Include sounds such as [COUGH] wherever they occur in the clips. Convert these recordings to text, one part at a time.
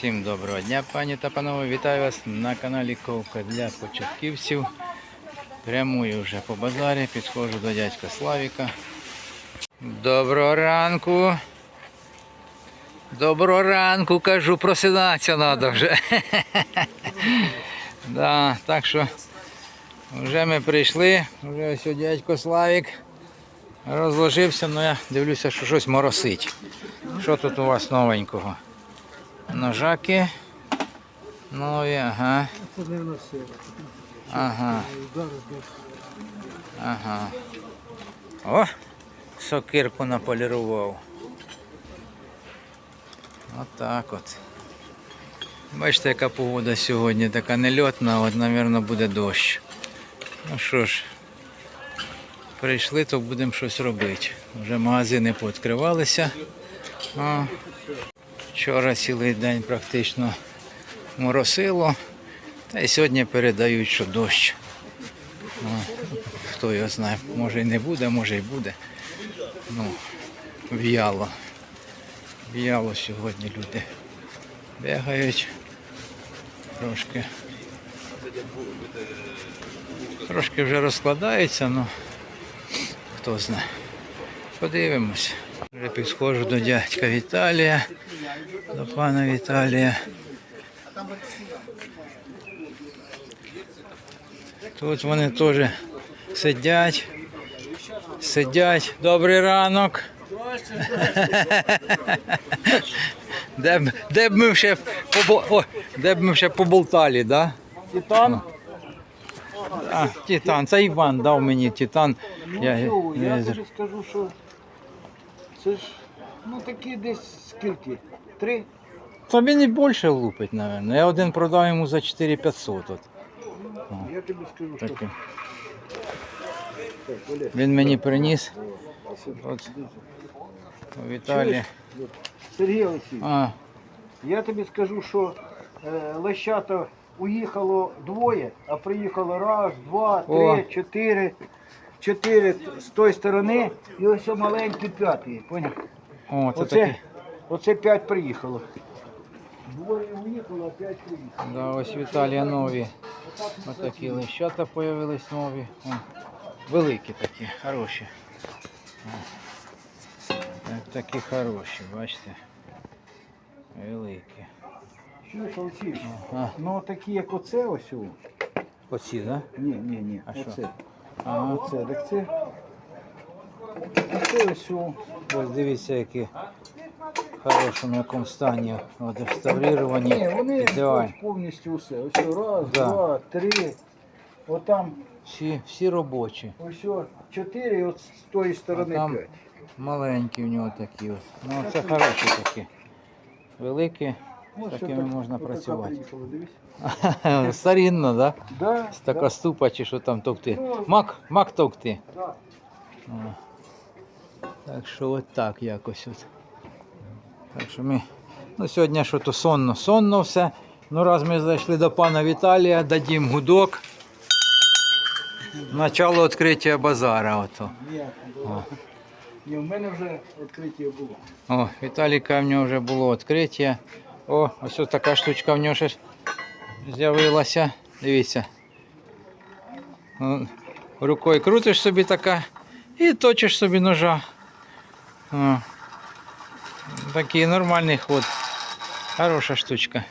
Всім доброго дня, пані та панове. Вітаю вас на каналі Ковка для початківців. Прямую вже по базарі, підходжу до дядька Славіка. Доброго ранку. Доброго ранку, кажу, просинатися треба вже. [LAUGHS] да, так що вже ми прийшли, вже ось дядько Славік розложився, але я дивлюся, що щось моросить. Що тут у вас новенького? Ножаки. Нові, ага. Це не. Ага. Ага. О! Сокирку наполірував. Отак от. Бачите, яка погода сьогодні, така нельотна, от, мабуть, буде дощ. Ну що ж, прийшли, то будемо щось робити. Вже магазини пооткривалися. О, вчора цілий день практично моросило. Та й сьогодні передають, що дощ. О, хто його знає, може і не буде, може і буде. Ну, в'яло. В'яло сьогодні люди бігають. Трошки. Трошки вже розкладається, ну хто знає. Подивимось. Вже підходжу до дядька Віталія, до пана Віталія. Тут вони теж сидять. Сидять. Добрий ранок. [LAUGHS] Де б, де б ми ще побо... О, де б ми ще поболтали, да? Титан? А, Титан, це Іван дав мені Титан. Я, Ну, я, я тобі скажу, що це ж ну такі десь скільки? Три? Та він і більше лупить, мабуть. Я один продав йому за 4500. От. Я тобі скажу, що так, Він мені приніс. От. Віталій. Сергій Олексійович, А, я тобі скажу, що е, лещата уїхало двоє, а приїхало раз, два, три, О. чотири. Чотири з тої сторони і ось маленький п'ятий. Поняв? о, це Оце, такі. оце п'ять приїхало. Двоє уїхало, а п'ять приїхало. Да, ось Віталія нові. Ось такі лещата появились нові. О, великі такі, хороші. О. Так, такі хороші, бачите. Великі. Чуєш, Олексійович? А, Ну такі, як оце ось. оці, да? Ні, ні, ні. А що? Ага. Оце, так це. Ось. о. Ось дивіться, які в хорошому якому стані. От, Ні, вони Ідеально. повністю все. Ось раз, Да. два, три. Отам Всі, всі робочі. ось о, чотири, от з тої сторони А там п'ять. Маленькі в нього такі ось. Ну це хороші такі. Великі. Ось такими можна працювати. [LAUGHS] Старінно, да? Да, Така да, ступа чи що там товкти. Ну, Мак, мак товкти. да. Так що от так якось от. Так що ми. Ну сьогодні що то сонно, сонно все. Ну раз ми зайшли до пана Віталія, дадім гудок. Начало відкриття базара. Ото. Ні, О. ні, в мене вже відкриття було. О, Віталіка в нього вже було відкриття. О, ось така штучка в нього ще з'явилася. Дивіться. Рукою крутиш собі така і точиш собі ножа. О. Такий нормальний ход. Хороша штучка.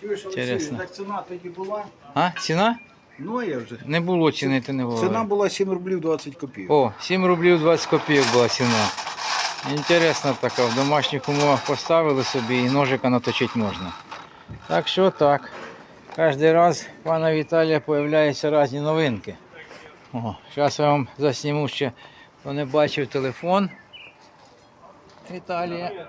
Чуєш. Олексій, так ціна тоді була. А, ціна? Ну, я вже. Не було ціни, ти не було. Ціна була 7 рублів 20 копійок. О, 7 рублів 20 копійок була ціна. Інтересна така, в домашніх умовах поставили собі і ножика наточити можна. Так що так. Кожен раз у пана Віталія з'являються різні новинки. О, зараз я вам засніму ще, хто не бачив телефон. Віталія.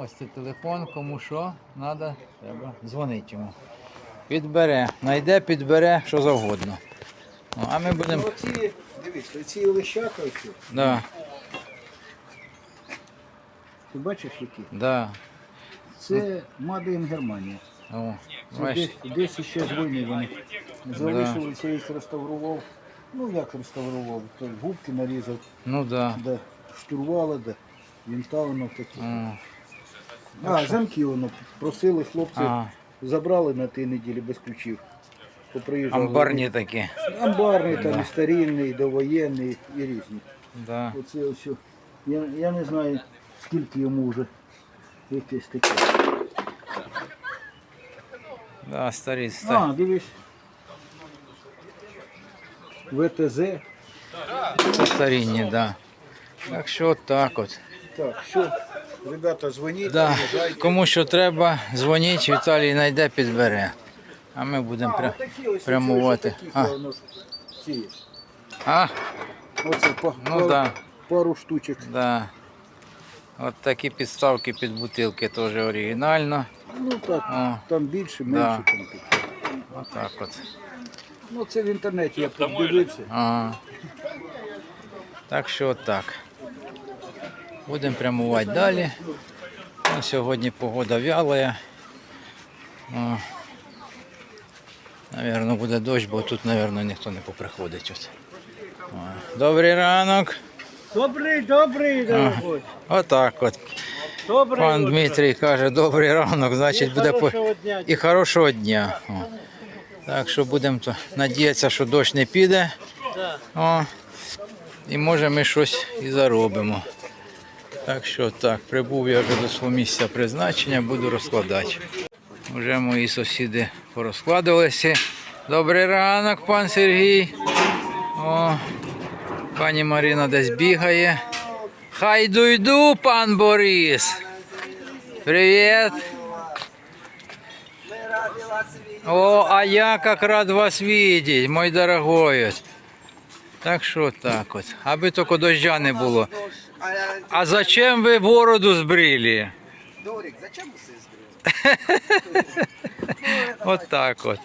Ось це телефон, кому що, треба, треба дзвонити йому. Підбере, знайде, підбере, що завгодно. О, а ми будемо. Ну, оці, дивись, оці оці, Да, ти бачиш які? да. Це in Германія. О, Це бачиш, десь, десь ще з війни вони залишилися, їх реставрував. Ну як реставрував? То губки нарізав, ну да. де штурвали, де вінта воно такі. О, А, замки воно просили хлопці, Ага. забрали на тій неділі без ключів. Поприїжджали. Амбарні такі. Амбарний, там Да. і старинний, і довоєнний, і різні. Да. Оце ось. о. Я, я не знаю, скільки йому вже якесь таке. Да, старі, старі. А, дивись. ВТЗ. Це старінні, да. Так що от так от. Так, все. Ребята, дзвоніть, Да. приїжджайте. Кому що треба, дзвоніть, Віталій знайде, підбере. А ми будемо пря... ось, прямувати. оце, що А. воно ці. А, Оце ну пару, да, пару штучок. да. От такі підставки під бутилки теж оригінально. Ну так, О, там більше, Да. менше там. таке. отак от. Ну це в інтернеті я подивився. Ага. Так що от так. Будемо прямувати далі. Ну, сьогодні погода вялая. О. Навірно, буде дощ, бо тут, навірно, ніхто не поприходить. От. О. Добрий ранок. Добрий, добрий, дорогой. Отак от. Добрий. Пан Дмитрій каже, добрий ранок, значить буде по... дня. і хорошого дня. О. Так що будемо то надіятися, що дощ не піде. О. І може ми щось і заробимо. Так що так, прибув я вже до свого місця призначення, буду розкладати. Вже мої сусіди порозкладувалися. Добрий ранок, пан Сергій. О, пані Марина десь бігає. Хай йду йду, пан Борис. Привіт. О, а я как рад вас видеть, мой дорогой. Так що так от. Аби тільки дождя не було. А зачем ви бороду збрили? Дорик, зачем вы все сбрили? От так от.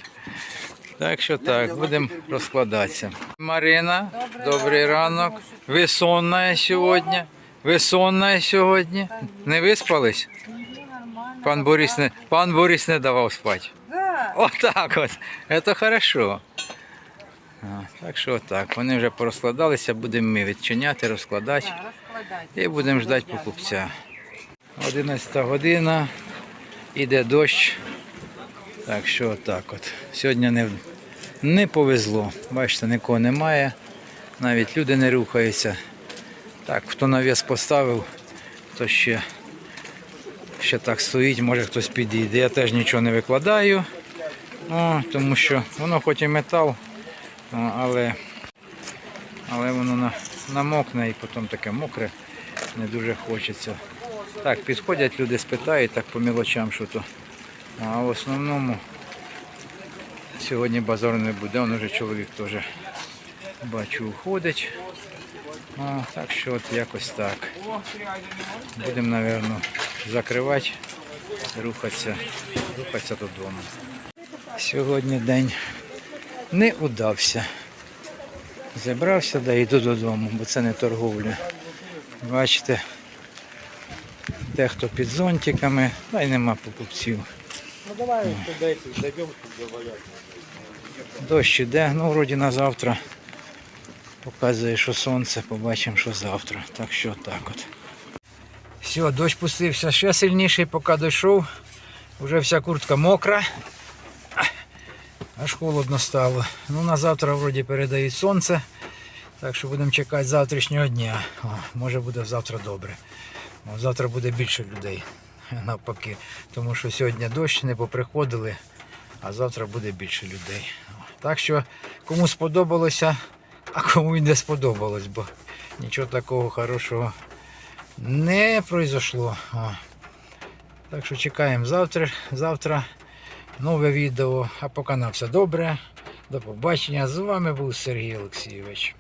Так що так, будемо розкладатися. Марина, добрий ранок. Ви сонна сьогодні? Ви сонна сьогодні? Не виспались? Пан Борис не, пан Борис не давав спати. Отак от. Це хорошо. Так що так. Вони вже порозкладалися, будемо ми відчиняти, розкладати і будемо ждати покупця. 11 година, іде дощ. Так що так от. Сьогодні не, не повезло. Бачите, нікого немає. Навіть люди не рухаються. Так, хто навіс поставив, то ще, ще так стоїть, може хтось підійде. Я теж нічого не викладаю. О, тому що воно хоч і метал, але, але воно на, намокне і потім таке мокре, не дуже хочеться. Так, підходять люди, спитають так по мілочам, що то. А в основному сьогодні базару не буде, он уже чоловік теж бачу уходить. О, так що от якось так. Будемо, напевно, закривати, рухатися, рухатися додому. Сьогодні день не удався. Зібрався да йду додому, бо це не торговля. Бачите, дехто під зонтиками, та й нема покупців. Ну давай дойдем, дойдем Дощ іде, ну вроді на завтра. Показує, що сонце, побачимо, що завтра. Так що так от. Все, дощ пустився ще сильніший, поки дійшов. Вже вся куртка мокра. Аж холодно стало. Ну на завтра вроді передають сонце. Так що будемо чекати завтрашнього дня. О, може буде завтра добре. О, завтра буде більше людей. [LAUGHS] Навпаки. Тому що сьогодні дощ не поприходили, а завтра буде більше людей. Так що кому сподобалося, а кому й не сподобалось, бо нічого такого хорошого не произошло. Так що чекаємо завтра. Завтра нове відео. А поки на все добре. До побачення. З вами був Сергій Олексійович.